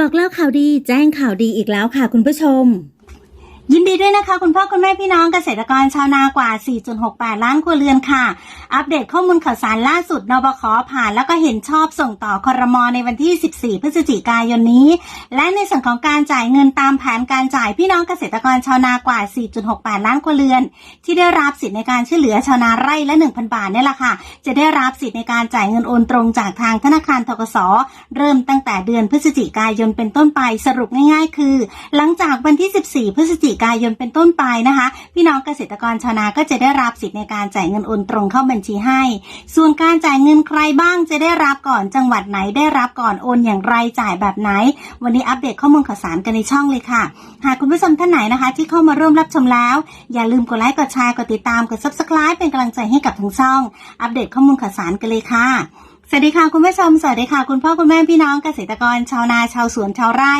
บอกเล่าข่าวดีแจ้งข่าวดีอีกแล้วค่ะคุณผู้ชม ยินดีด้วยนะคะ คุณพ่อคุณแม่พี่น้องเกษตรกรชาวนากว่า 4.68 ล้านครัวเรือนค่ะ อัปเดตข้อมูลข่าวสารล่าสุดนบคผ่านแล้วก็เห็นชอบส่งต่อคอรมอในวันที่ 14 พฤศจิกายนนี้ และในส่วนของการจ่ายเงินตามแผนการจ่ายพี่น้องเกษตรกรชาวนากว่า 4.68 ล้านครัวเรือน ที่ได้รับสิทธิ์ในการช่วยเหลือชาวนาไร่ละ 1,000 บาทเนี่ยแหละค่ะ จะได้รับสิทธิ์ในการจ่ายเงินโอนตรงจากทางธนาคารทกสเริ่มตั้งแต่เดือนพฤศจิกายนเป็นต้นไปสรุปง่าย ๆ คือ หลังจากวันที่ 14 พฤศจิกายนเป็นต้นไปนะคะ พี่น้องเกษตรกรชาวนาก็จะได้รับสิทธิ์ในการจ่ายเงินโอนตรงเข้าบัญชีให้ ส่วนการจ่ายเงินใครบ้างจะได้รับก่อนจังหวัดไหนได้รับก่อนโอนอย่างไรจ่ายแบบไหน วันนี้อัปเดตข้อมูลข่าวสารกันในช่องเลยค่ะ หากคุณผู้ชมท่านไหนนะคะ ที่เข้ามาร่วมรับชมแล้ว อย่าลืมกดไลค์กดแชร์กดติดตามกด subscribe เป็นกำลังใจให้กับทั้งช่อง อัปเดตข้อมูลข่าวสารกันเลยค่ะ สวัสดีค่ะคุณผู้ชม สวัสดีค่ะคุณพ่อคุณแม่พี่น้องเกษตรกรชาวนาชาวสวนชาวไร่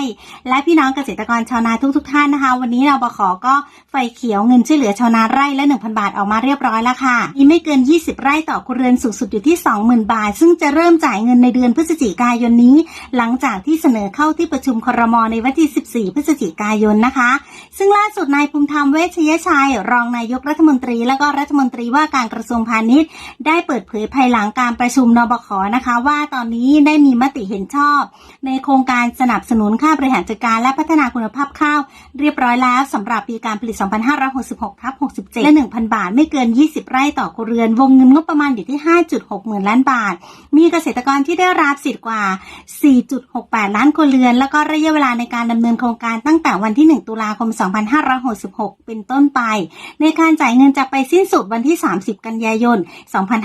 และพี่น้องเกษตรกรชาวนาทุกๆทท่านนะคะ วันนี้เราบขก็ไฟเขียวเงินช่วยเหลือชาวนาไร่ละ1,000 บาทออกมาเรียบร้อยแล้วค่ะมีไม่เกิน 20 ไร่ต่อครัวเรือนสูงสุดอยู่ที่ 20,000 บาท ซึ่งจะเริ่มจ่ายเงินในเดือนพฤศจิกายนนี้ หลังจากที่เสนอเข้าที่ประชุมครมในวันที่14 พฤศจิกายนนะคะ ซึ่งล่าสุดนายภูมิธรรมเวชยชัย รองนายกรัฐมนตรี และก็รัฐมนตรีว่าการกระทรวงพาณิชย์ ได้เปิดเผยภายหลังการประชุมนบคนะคะว่าตอนนี้ได้มีมติเห็นชอบ ในโครงการสนับสนุนค่าบริหารจัดการและพัฒนาคุณภาพข้าว เรียบร้อยแล้วสำหรับปีการผลิต 2566ทับ67 และ 1,000 บาทไม่เกิน 20 ไร่ต่อครัวเรือน วงเงินงบประมาณอยู่ที่ 5.6 หมื่นล้านบาท มีเกษตรกรที่ได้รับสิทธิ์กว่า 4.68 ล้านครัวเรือน แล้วก็ระยะเวลาในการดำเนินโครงการตั้งแต่วันที่ 1 ตุลาคม 2566 เป็นต้นไป ในการจ่ายเงินจะไปสิ้นสุดวันที่ 30 กันยายน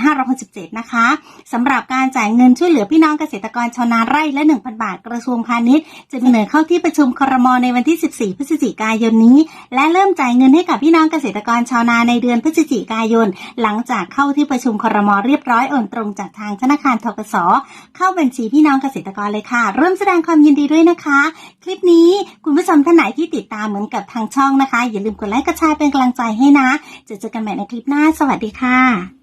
2567 นะคะสำหรับการการจ่ายเงินช่วยเหลือพี่น้องเกษตรกรชาวนาไร่ละ 1,000 บาทกระทรวงพาณิชย์จะเสนอเข้าที่ประชุมครมในวันที่ 14 พฤศจิกายนนี้ และเริ่มจ่ายเงินให้กับพี่น้องเกษตรกรชาวนาในเดือนพฤศจิกายน หลังจากเข้าที่ประชุมครมเรียบร้อยโอนตรงจากทางธนาคารทกสเข้าบัญชีพี่น้องเกษตรกรเลยค่ะเริ่มแสดงความยินดีด้วยนะคะ คลิปนี้คุณผู้ชมท่านไหนที่ติดตามเหมือนกับทางช่องนะคะ อย่าลืมกดไลค์กดแชร์เป็นกำลังใจให้นะจะเจอกันใหม่ในคลิปหน้า สวัสดีค่ะ